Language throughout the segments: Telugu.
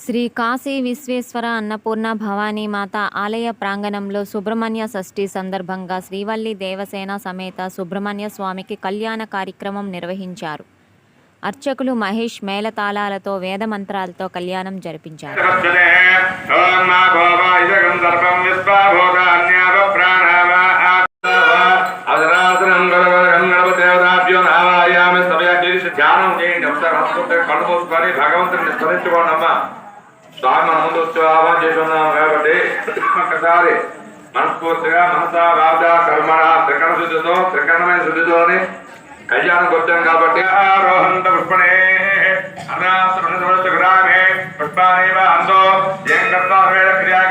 శ్రీ కాశీ విశ్వేశ్వర అన్నపూర్ణ భవానీ మాత ఆలయ ప్రాంగణంలో సుబ్రహ్మణ్య షష్ఠి సందర్భంగా శ్రీవల్లి దేవసేన సమేత సుబ్రహ్మణ్య స్వామికి కళ్యాణ కార్యక్రమం నిర్వహించారు. అర్చకులు మహేష్ మేళతాళాలతో వేద మంత్రాలతో కళ్యాణం జరిపించారు. ధ్యానం చేయండి. ఒకసారి కళ్ళు మూసుకొని భగవంతుని స్మరించుకోండి అమ్మా స్వామి మన ముందు వచ్చి ఆహ్వానం చేస్తున్నాం కాబట్టి ఒక్కసారి మనస్ఫూర్తిగా మనస రాజ కర్మణ త్రికరణ శుద్ధితో త్రికరణమైన శుద్ధితోని కళ్యాణం వచ్చాం కాబట్టి ఆరోహంత పుష్పణే అనాసమనసమస్తగ్రామే పుష్పానేవ అంతో ఏం కర్తా వేద క్రియాకరణ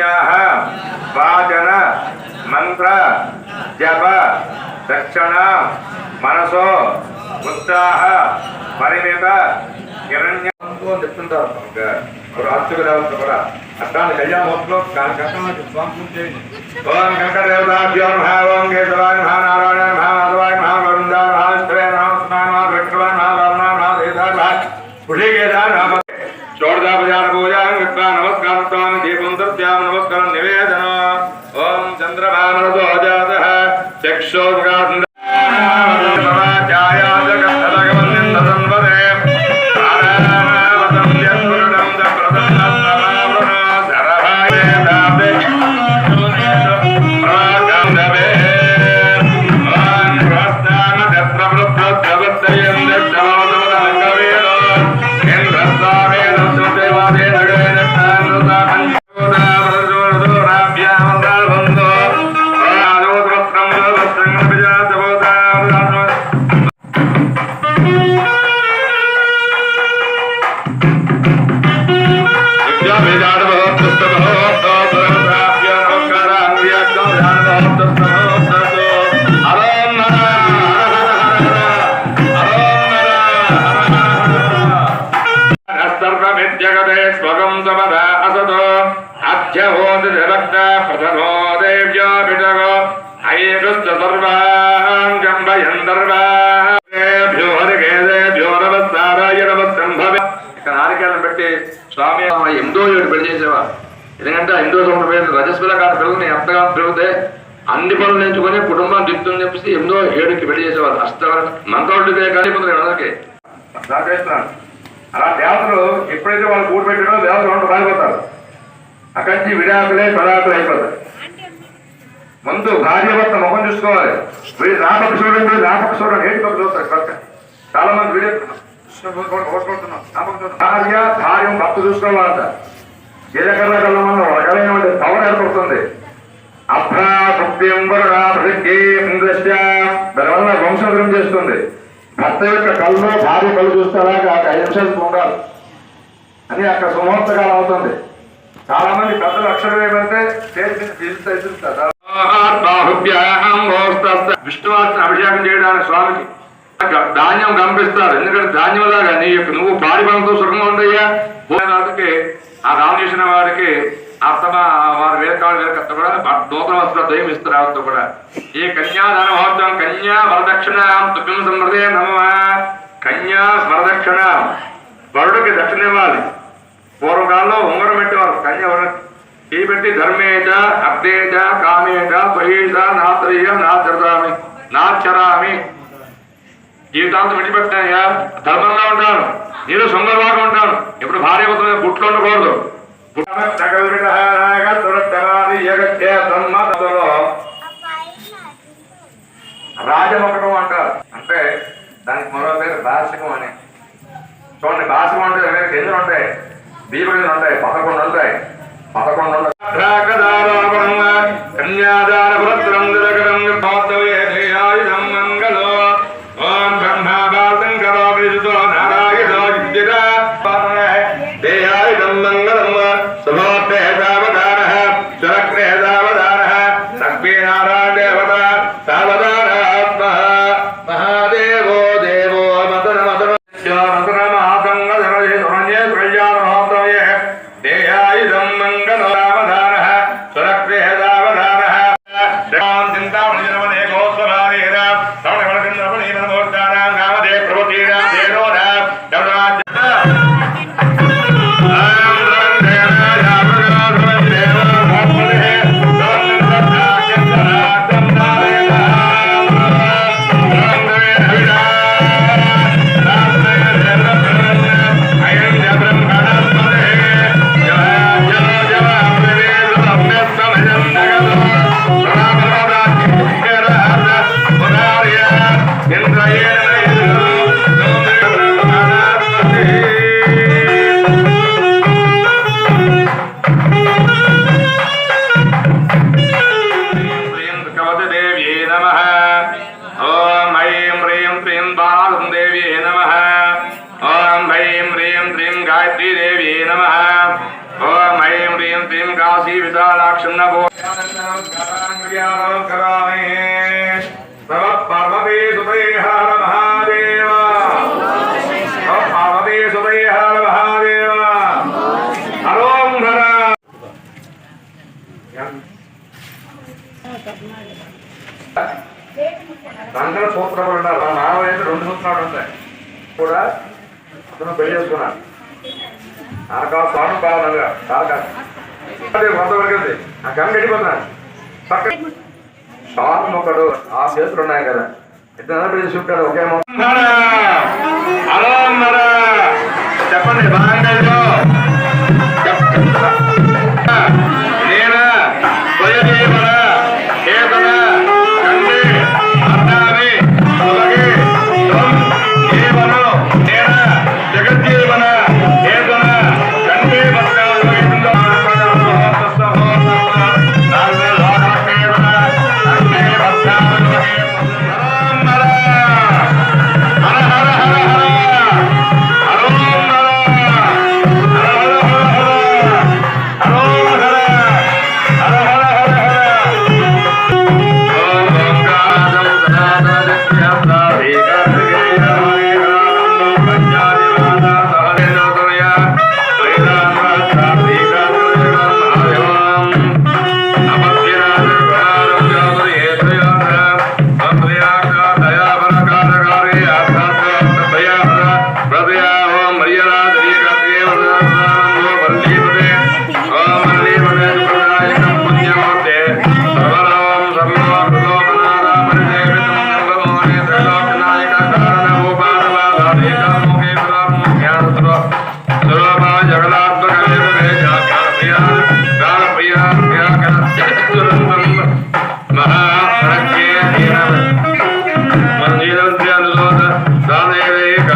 పుణ్యాః వాచన మంత్ర జప దక్షిణ మనసో ఉత్సాహ పరిమిత హిరణ్య అని చెప్తుంటారు. ఇంకా ఒక అర్చక దేవత కూడా అట్లాంటి కళ్యాణోత్సవం దాని కష్టం స్వామి పూజ చేయండి. ఓం వెంకట దేవతాభ్యో నమః ఓం కేశవాయ నమః నారాయణ నమః మాధవాయ నమః గోవిందాయ నమః శివాయ నమః సునాయ నమః వెంకటవాయ నమః రామాయ నమః దేదాయ నమః పుషికేశాయ నమః షోడదాపచార సర్వాభ్యో హరికేదేభ్యో నమస్కారాయ నమస్సంభవే ఇక్కడ నారికేళం పెట్టి స్వామి ఎనిమిదో ఏడు పెళ్ళి ఎందుకంటే ఎనిమిదో సంవత్సరం రజస్వల కాని పిల్లలు నేను ఎంతగానో పెరిగితే అన్ని పనులు నేర్చుకుని కుటుంబం దిద్దుని చెప్పేసి ఎనిమిదో ఏడుకి పెళ్ళి చేసేవారు అష్ట మంత్రుడితే కానీ కొందరు అందరికీ అలా దేవతలు ఎప్పుడైతే వాళ్ళు కూడి పెట్టారో దేవతలు రాలిపోతారు అక్కడి నుంచి విడాకులే తలాకులు అయిపోతాయి. ముందు భార్య భర్త ముఖం చూసుకోవాలి. వీడి రాపక్ష చూడండి వీడు చూడండి. ఏంటి పక్క చూస్తారు? పక్క చాలా మంది వీడియో భార్య భార్య భర్త చూసుకోవాలంట. జీలకర్ర కళ్ళ వల్ల రకమైనటువంటి పవర్ ఏర్పడుతుంది. దానివల్ల వంశం చేస్తుంది. భర్త యొక్క కళ్ళు భార్య కళ్ళు చూస్తారా ఐదు నిమిషాలు ఉండాలి. అని అక్కడ సుమూర్తకాలం అవుతుంది. చాలా మంది పెద్దలు అక్షరం ఏమంటే స్టేజ్ అభిషేకం చేయడానికి స్వామికి ధాన్యం కనిపిస్తారు ఎందుకంటే ధాన్యం లాగా నీ యొక్క నువ్వు భారీ పనులతో సుఖంగా ఉండయ్యా. పోయినాటికి ఆ రామకృష్ణ వారికి అర్థమ వారి వేదకాల వేరకత్త కూడా నూతన వస్త్ర దయం ఇస్తారు ఆవిడతో కూడా. ఈ కన్యాదాన మహోత్సవం కన్యా వరదక్షిణ తుప్యం సమృద్ధే నమ. కన్యా వరదక్షిణ. వరుడికి దక్షిణ ఇవ్వాలి. పూర్వకాలంలో ఉంగరం పెట్టేవారు. కన్య ఈ పెట్టి ధర్మేజ అర్థేజ కామేజ నా నాత్రయ నాచరామి నాచరామి. జీవితాంతం విడిపెట్టానయ్యా ధర్మంగా ఉంటాను. నేను సుందరంగా ఉంటాను. ఇప్పుడు భార్య భర్తల గుట్లు ఉండకూడదు. రాజమకటం అంటారు. అంటే దానికి మరో పేరు భాషకం అని. చూడండి భాషకం అంటే వేరే ఉంటాయి దీపగలు ఉంటాయి పదకొండు ఉంటాయి పదకొండు ఓం సుతై హర మహాదేవ హరోం హర రంగల సూత్రాలు ఉన్నారు నా వయసు రెండు సూత్రాలు ఉంటాయి కూడా అతను పెళ్ళి చేసుకున్నాను ఆడకా స్వామి బాగా అదే వంద వరకు ఆ కన్ను గడిపోతున్నాను పక్క స్వామి ఒకడు ఆ చేతులు ఉన్నాయి కదా ఇద్దరు చూపుతాడు చూపాడు ఒకే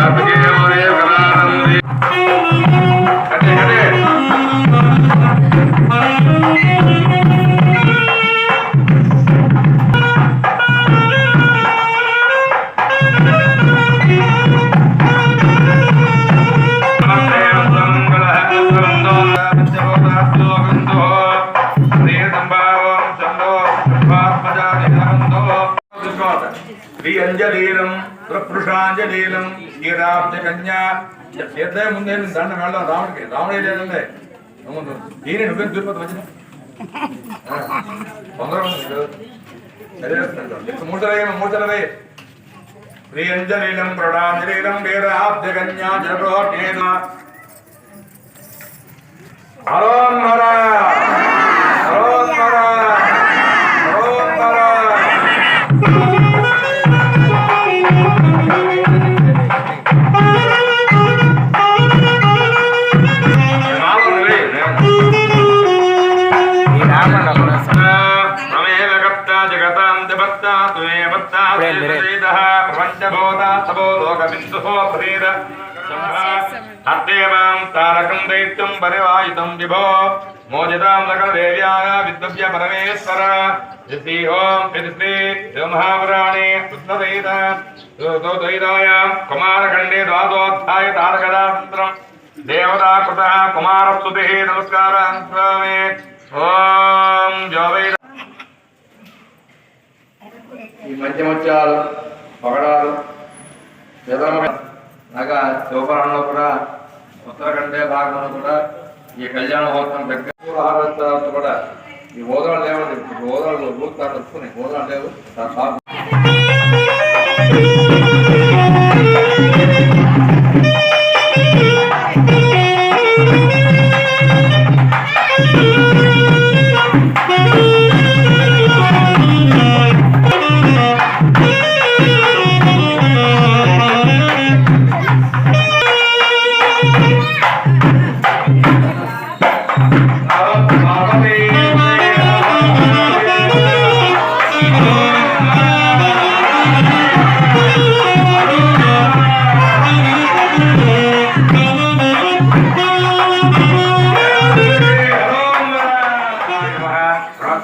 కట్టే అంజలీలం పురుషాంజలీలం శ్రీరాబ్జ కన్యా చేద్దాం ముందే దండ వెళ్ళాం రాముడికి. రాముడే లేదండి దీని నువ్వే తిరుపతి వచ్చిన. తొందరగా ప్రణాంజలీలం కన్యా జగోటేన రమేవ కర్త జగతాం జపత్త త్వమేవ త్వేదః ప్రపంచభూతా తపో లోకబిందుః ప్రేర అద్దేవాం తారకం దైత్యం పరివాయుతం విభో మోజితాం సకలదేవ్యాయ విద్వవ్య పరమేశ్వర శ్రీ ఓం ఓం ఈ మధ్య ముత్యాలు పగడాలు అలాగా శివపురాణంలో కూడా ఉత్తరాఖండే భాగంలో కూడా ఈ కళ్యాణ హోత్రం దగ్గర ఆరాధన కూడా. ఈ హోదాలు లేవండి ఇప్పుడు హోదాలు రూట్ కార్డు వస్తున్నాయి హోదాలు లేవు.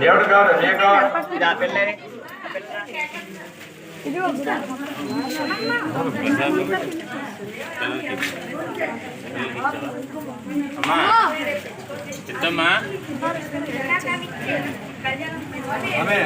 దేవుడు కాదు నీకు అమ్మా. పెద్దమ్మా ఆమె